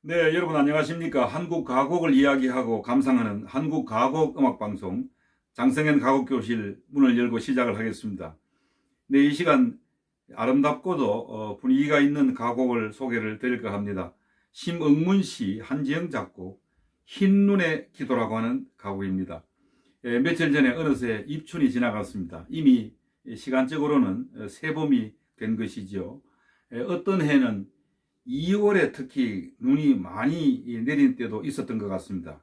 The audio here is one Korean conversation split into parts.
네, 여러분 안녕하십니까? 한국 가곡을 이야기하고 감상하는 한국 가곡 음악 방송 장성현 가곡 교실 문을 열고 시작을 하겠습니다. 네, 이 시간 아름답고도 어, 분위기가 있는 가곡을 소개를 드릴까 합니다. 심응문 씨, 한지영 작곡, 흰눈의 기도라고 하는 가곡입니다. 예, 며칠 전에 어느새 입춘이 지나갔습니다. 이미 시간적으로는 어, 새봄이 된 것이죠. 예, 어떤 해는 2월에 특히 눈이 많이 내린 때도 있었던 것 같습니다.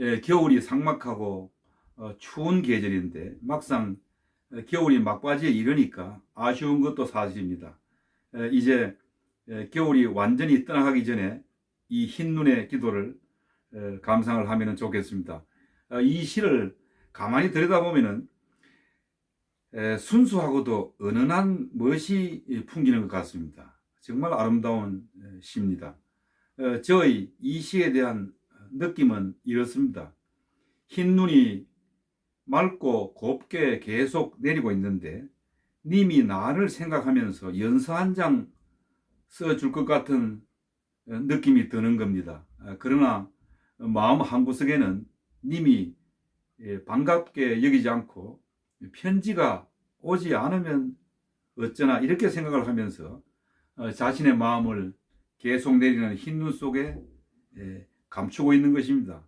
예, 겨울이 상막하고 어, 추운 계절인데 막상 어, 겨울이 막바지에 이르니까 아쉬운 것도 사실입니다. 예, 이제 예, 겨울이 완전히 떠나가기 전에 이 흰눈의 기도를 에, 감상을 하면 좋겠습니다. 어, 이 시를 가만히 들여다보면은 에, 순수하고도 은은한 멋이 풍기는 것 같습니다. 정말 아름다운 에, 시입니다. 어, 저의 이 시에 대한 느낌은 이렇습니다. 흰 눈이 맑고 곱게 계속 내리고 있는데 님이 나를 생각하면서 연서 한 장 써줄 것 같은 어, 느낌이 드는 겁니다. 아, 그러나 마음 한구석에는 님이 예, 반갑게 여기지 않고 편지가 오지 않으면 어쩌나 이렇게 생각을 하면서 어, 자신의 마음을 계속 내리는 흰 눈 속에 예, 감추고 있는 것입니다.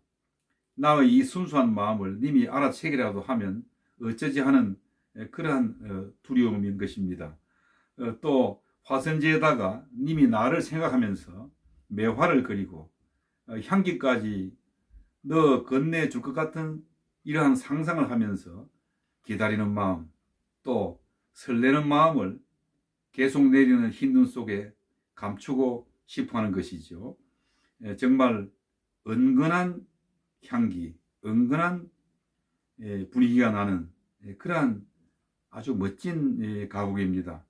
나의 이 순수한 마음을 님이 알아채기라도 하면 어쩌지 하는 예, 그러한 어, 두려움인 것입니다. 어, 또 화선지에다가 님이 나를 생각하면서 매화를 그리고 어, 향기까지 너 건네줄 것 같은 이러한 상상을 하면서 기다리는 마음 또 설레는 마음을 계속 내리는 흰 눈 속에 감추고 싶어 하는 것이죠. 예, 정말 은근한 향기, 은근한 예, 분위기가 나는 예, 그러한 아주 멋진 예, 가곡입니다.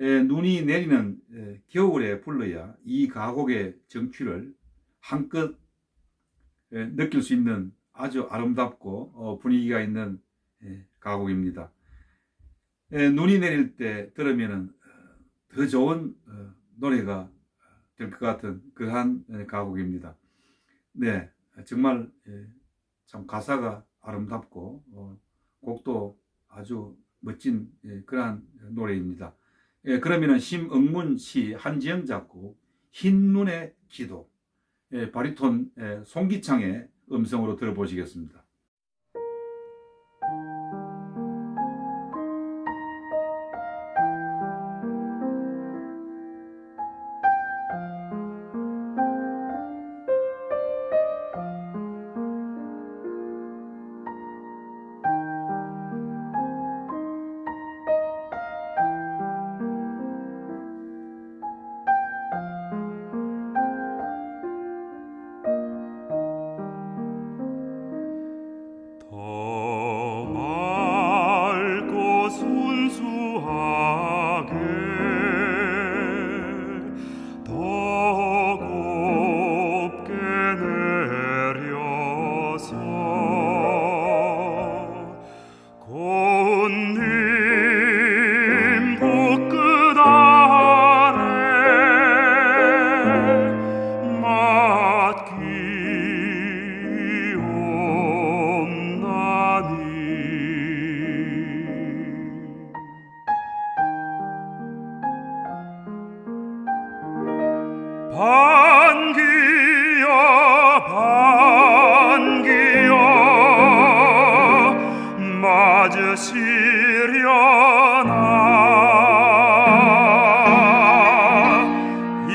예, 눈이 내리는 예, 겨울에 불러야 이 가곡의 정취를 한껏 예, 느낄 수 있는 아주 아름답고 어, 분위기가 있는 예, 가곡입니다. 예, 눈이 내릴 때 들으면 더 좋은 어, 노래가 될 것 같은 그러한 예, 가곡입니다. 네, 정말 예, 참 가사가 아름답고 어, 곡도 아주 멋진 예, 그러한 노래입니다. 예, 그러면은 심응문 시 한지영 작곡 흰눈의 기도 예, 바리톤 예, 송기창의 음성으로 들어보시겠습니다. 시려나?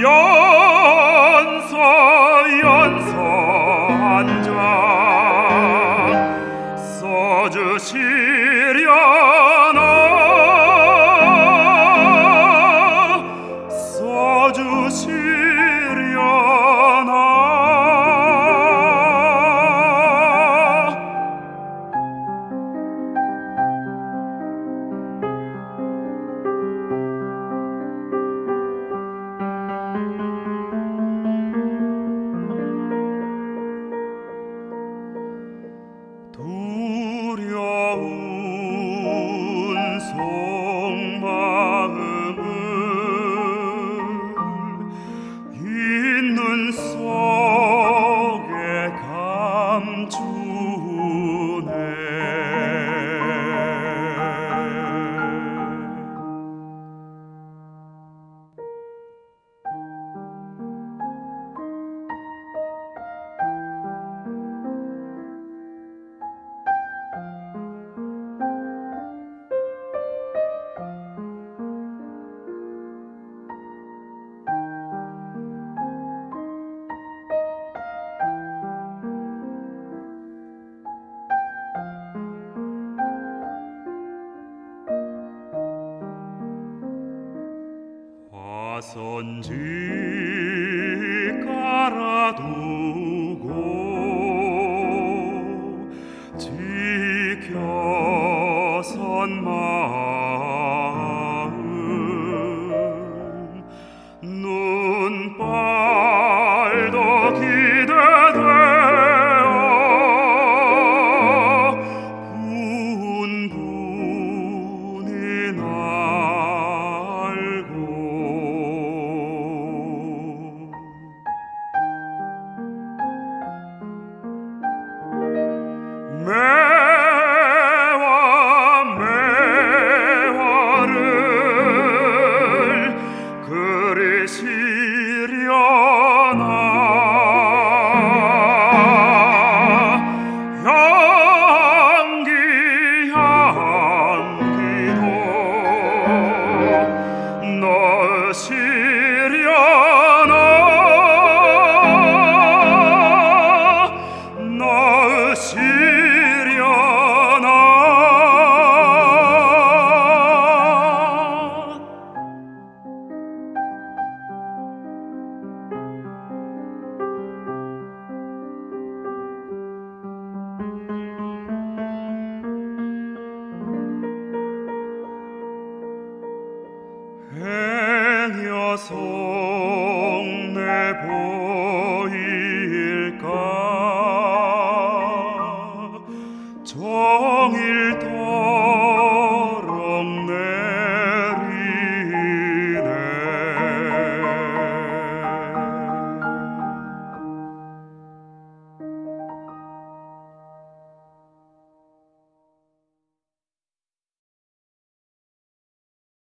연서 연서 앉아 써주시 tu 시려 여성 내보